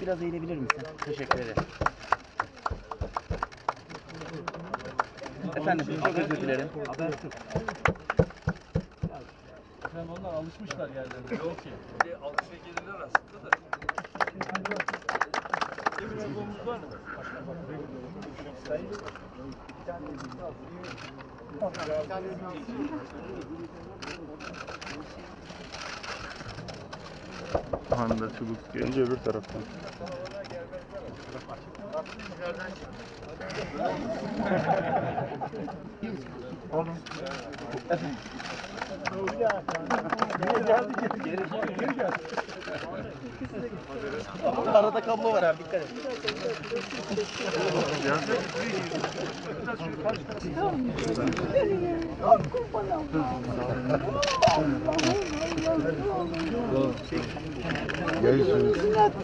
Biraz eğilebilir misin? Teşekkür ederim. Efendim çok özür dilerim. Sen onlar alışmışlar yerlerine. Yok ki. Alışa gelirler aslında da. Biraz omuz var mı? Handa çubuk gelince öbür taraftan. Arada kablo var abi dikkat et. Görüşürüz.